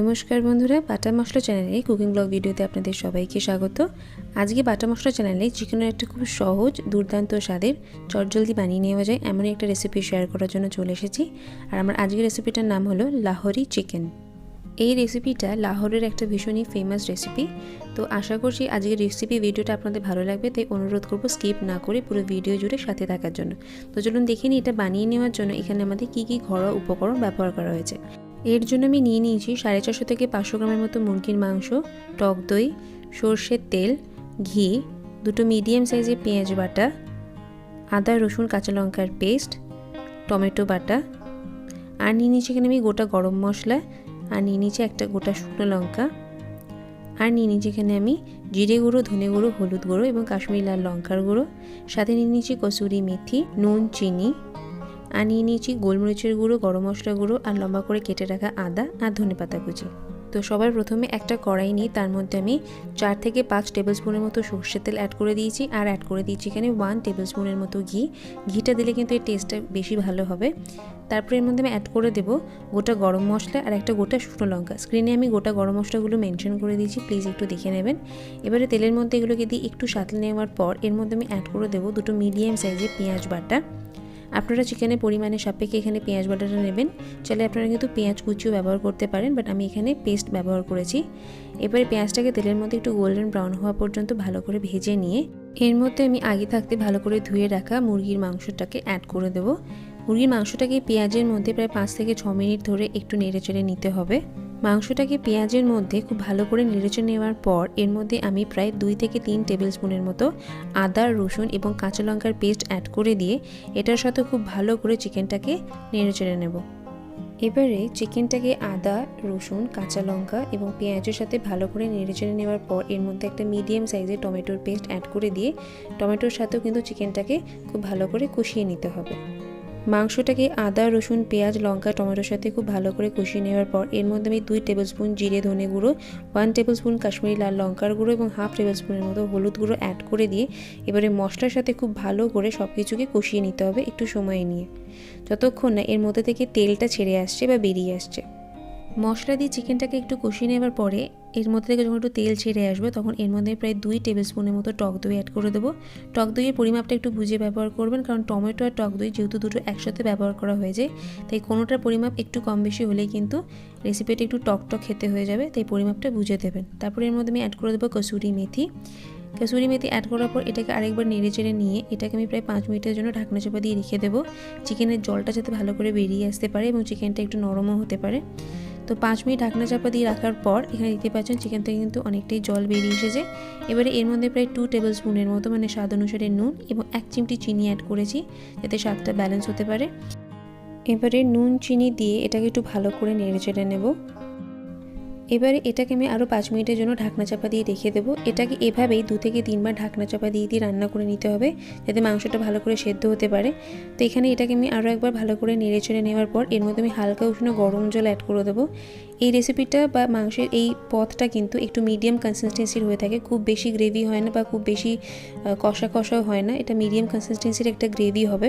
নমস্কার বন্ধুরা, বাটা মশলা চ্যানেলে কুকিং ব্লগ ভিডিওতে আপনাদের সবাইকে স্বাগত। আজকে বাটা মশলা চ্যানেলে চিকেনের একটা খুব সহজ, দুর্দান্ত স্বাদের চটজলদি বানিয়ে নেওয়া যায় এমনই একটা রেসিপি শেয়ার করার জন্য চলে এসেছি। আর আমার আজকের রেসিপিটার নাম হলো লাহোরি চিকেন। এই রেসিপিটা লাহোরের একটা ভীষণই ফেমাস রেসিপি তো আশা করছি আজকের রেসিপি ভিডিওটা আপনাদের ভালো লাগবে, তাই অনুরোধ করব স্কিপ না করে পুরো ভিডিও জুড়ে সাথে থাকার জন্য। তো চলুন দেখে নিই এটা বানিয়ে নেওয়ার জন্য এখানে আমাদের কী কী ঘরোয়া উপকরণ ব্যবহার করা হয়েছে। এর জন্য আমি নিয়ে নিয়েছি সাড়ে চারশো থেকে পাঁচশো গ্রামের মতো মুরগির মাংস, টক দই, সর্ষের তেল, ঘি, দুটো মিডিয়াম সাইজের পেঁয়াজ বাটা, আদা, রসুন, কাঁচা লঙ্কার পেস্ট টমেটো বাটা। আর নিয়ে নিয়েছি এখানে আমি গোটা গরম মশলা, আর নিয়ে নিয়েছি একটা গোটা শুকনো লঙ্কা। আর নিয়ে নিয়েছি এখানে আমি জিরে গুঁড়ো, ধনে গুঁড়ো, হলুদ গুঁড়ো এবং কাশ্মীরি লাল লঙ্কার গুঁড়ো। সাথে নিয়ে নিয়েছি কসুরি মেথি, নুন, চিনি আর নিয়ে নিয়েছি গোলমরিচের গুঁড়ো, গরম মশলা গুঁড়ো আর লম্বা করে কেটে রাখা আদা আর ধনে পাতা কুচি। তো সবার প্রথমে একটা কড়াই নিয়ে তার মধ্যে আমি চার থেকে পাঁচ টেবিল স্পুনের মতো সর্ষের তেল অ্যাড করে দিয়েছি আর অ্যাড করে দিয়েছি এখানে ওয়ান টেবিল স্পুনের মতো ঘি। ঘিটা দিলে কিন্তু এর টেস্টটা বেশি ভালো হবে। তারপরে এর মধ্যে আমি অ্যাড করে দেবো গোটা গরম মশলা আর একটা গোটা শুকনো লঙ্কা। স্ক্রিনে আমি গোটা গরম মশলাগুলো মেনশন করে দিয়েছি প্লিজ একটু দেখে নেবেন। এবারে তেলের মধ্যে এগুলোকে দিয়ে একটু সাঁতলে নেওয়ার পর এর মধ্যে আমি অ্যাড করে দেবো দুটো মিডিয়াম সাইজের পেঁয়াজ বাটা। আপনারা চিকেনের পরিমাণের সাপেক্ষে এখানে পেঁয়াজ বাটাটা নেবেন। চাইলে আপনারা কিন্তু পেঁয়াজ কুচিও ব্যবহার করতে পারেন বাট আমি এখানে পেস্ট ব্যবহার করেছি। এবারে পেঁয়াজটাকে তেলের মধ্যে একটু গোল্ডেন ব্রাউন হওয়া পর্যন্ত ভালো করে ভেজে নিয়ে, এর মধ্যে আমি আগে থাকতে ভালো করে ধুয়ে রাখা মুরগির মাংসটাকে অ্যাড করে দেবো। মুরগির মাংসটাকে পেঁয়াজের মধ্যে প্রায় পাঁচ থেকে ছ মিনিট ধরে একটু নেড়ে চেড়ে নিতে হবে। মাংসটাকে পেঁয়াজের মধ্যে খুব ভালো করে নেড়েচে নেওয়ার পর এর মধ্যে আমি প্রায় দুই থেকে তিন টেবিল স্পুনের মতো আদা, রসুন এবং কাঁচা লঙ্কার পেস্ট অ্যাড করে দিয়ে এটার সাথে খুব ভালো করে চিকেনটাকে নেড়েচেড়ে নেব। এবারে চিকেনটাকে আদা, রসুন, কাঁচা লঙ্কা এবং পেঁয়াজের সাথে ভালো করে নেড়েচেড়ে নেওয়ার পর এর মধ্যে একটা মিডিয়াম সাইজের টমেটোর পেস্ট অ্যাড করে দিয়ে টমেটোর সাথেও কিন্তু চিকেনটাকে খুব ভালো করে কষিয়ে নিতে হবে। মাংসটাকে আদা, রসুন, পেঁয়াজ, লঙ্কা, টমেটোর সাথে খুব ভালো করে কষিয়ে নেওয়ার পর এর মধ্যে আমি দুই টেবিল স্পুন জিরে ধনে গুঁড়ো ওয়ান টেবিল স্পুন কাশ্মীরি লাল লঙ্কার গুঁড়ো এবং হাফ টেবিল স্পুনের মতো হলুদ গুঁড়ো অ্যাড করে দিয়ে এবারে মশলার সাথে খুব ভালো করে সব কিছুকে কষিয়ে নিতে হবে একটু সময় নিয়ে। যতক্ষণ না এর মধ্যে থেকে তেলটা ছেড়ে আসছে বা বেরিয়ে আসছে। মশলা দিয়ে চিকেনটাকে একটু কষিয়ে নেওয়ার পরে এর মধ্যে থেকে যখন একটু তেল ছেড়ে আসবে, তখন এর মধ্যে প্রায় দুই টেবিল স্পুনের মতো টক দই অ্যাড করে দেবো। টক দইয়ের পরিমাপটা একটু বুঝে ব্যবহার করবেন, কারণ টমেটো আর টক দই যেহেতু দুটো একসাথে ব্যবহার করা হয়ে যায়, তাই কোনোটার পরিমাপ একটু কম বেশি হলেই কিন্তু রেসিপিটা একটু টক টক খেতে হয়ে যাবে, তাই পরিমাপটা বুঝে দেবেন। তারপরে এর মধ্যে আমি অ্যাড করে দেবো কসুরি মেথি। কসুরি মেথি অ্যাড করার পর এটাকে আরেকবার নেড়ে চেড়ে নিয়ে এটাকে আমি প্রায় পাঁচ মিনিটের জন্য ঢাকনা চাপা দিয়ে রেখে দেবো। চিকেনের জলটা যাতে ভালো করে বেরিয়ে আসতে পারে এবং চিকেনটা একটু নরমও হতে পারে। তো পাঁচ মিনিট ঢাকনা চাপা দিয়ে রাখার পর এখানে দেখতে পাচ্ছেন চিকেন থেকে কিন্তু অনেকটাই জল বেরিয়ে এসেছে। এবারে এর মধ্যে প্রায় টু টেবিল স্পুনের মতো মানে স্বাদ অনুসারে নুন এবং এক চিমটি চিনি অ্যাড করেছি যাতে স্বাদটা ব্যালেন্স হতে পারে। এবারে নুন, চিনি দিয়ে এটাকে একটু ভালো করে নেড়ে চেড়ে নেব। এবারে এটাকে আমি আরও পাঁচ মিনিটের জন্য ঢাকনা চাপা দিয়ে রেখে দেবো। এটাকে এভাবেই দু থেকে তিনবার ঢাকনা চাপা দিয়ে দিয়ে রান্না করে নিতে হবে, যাতে মাংসটা ভালো করে সেদ্ধ হতে পারে। তো এখানে এটাকে আমি আরও একবার ভালো করে নেড়ে চড়ে নেওয়ার পর এর মধ্যে আমি হালকা উষ্ণ গরম জল অ্যাড করে দেবো। এই রেসিপিটা বা মাংসের এই পথটা কিন্তু একটু মিডিয়াম কনসিস্টেন্সির হয়ে থাকে। খুব বেশি গ্রেভি হয় না বা খুব বেশি কষা কষাও হয় না। এটা মিডিয়াম কনসিস্টেন্সির একটা গ্রেভি হবে।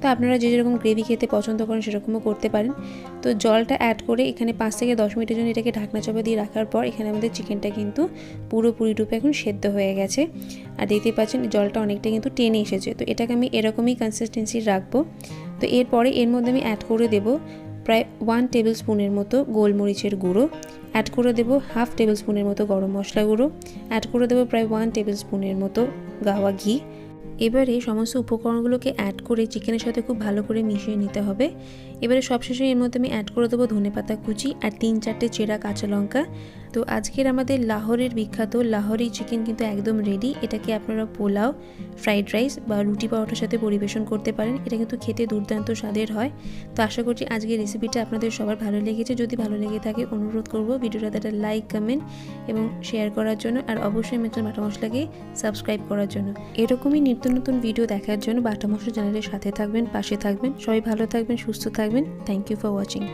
তো আপনারা যে যেরকম গ্রেভি খেতে পছন্দ করেন সেরকমও করতে পারেন। তো জলটা অ্যাড করে এখানে পাঁচ থেকে দশ মিনিটের জন্য এটাকে ঢাকনা চাপা দিয়ে রাখার পর এখানে আমাদের চিকেনটা কিন্তু পুরোপুরি রূপে এখন সেদ্ধ হয়ে গেছে। আর দেখতে পাচ্ছেন জলটা অনেকটা কিন্তু টেনে এসেছে। তো এটাকে আমি এরকমই কনসিস্টেন্সি রাখব। তো এরপরে এর মধ্যে আমি অ্যাড করে দেবো প্রায় ওয়ান টেবিল স্পুনের মতো গোলমরিচের গুঁড়ো। অ্যাড করে দেব হাফ টেবিল স্পুনের মতো গরম মশলা গুঁড়ো। অ্যাড করে দেবো প্রায় ওয়ান টেবিল স্পুনের মতো গাওয়া ঘি। এবারে সমস্ত উপকরণগুলোকে অ্যাড করে চিকেনের সাথে খুব ভালো করে মিশিয়ে নিতে হবে। এবারে সবশেষে এর মধ্যে আমি অ্যাড করে দেবো ধনে পাতা কুচি আর তিন চারটে চেরা কাঁচা লঙ্কা। তো আজকের আমাদের লাহোরের বিখ্যাত লাহোরি চিকেন কিন্তু একদম রেডি এটাকে আপনারা পোলাও ফ্রাইড রাইস বা রুটি পাউটার সাথে পরিবেশন করতে পারেন। এটা কিন্তু খেতে দুর্দান্ত স্বাদের হয়। তো আশা করছি আজকের রেসিপিটা আপনাদের সবার ভালো লেগেছে। যদি ভালো লেগে থাকে, অনুরোধ করব ভিডিওটাতে একটা লাইক কমেন্ট এবং শেয়ার করার জন্য। আর অবশ্যই মেটন বাটা মশলাকে সাবস্ক্রাইব করার জন্য। এরকমই নিত্য নতুন ভিডিও দেখার জন্য বাটা মশলা চ্যানেলের সাথে থাকবেন, পাশে থাকবেন। সবাই ভালো থাকবেন, সুস্থ থাকবেন। Thank you for watching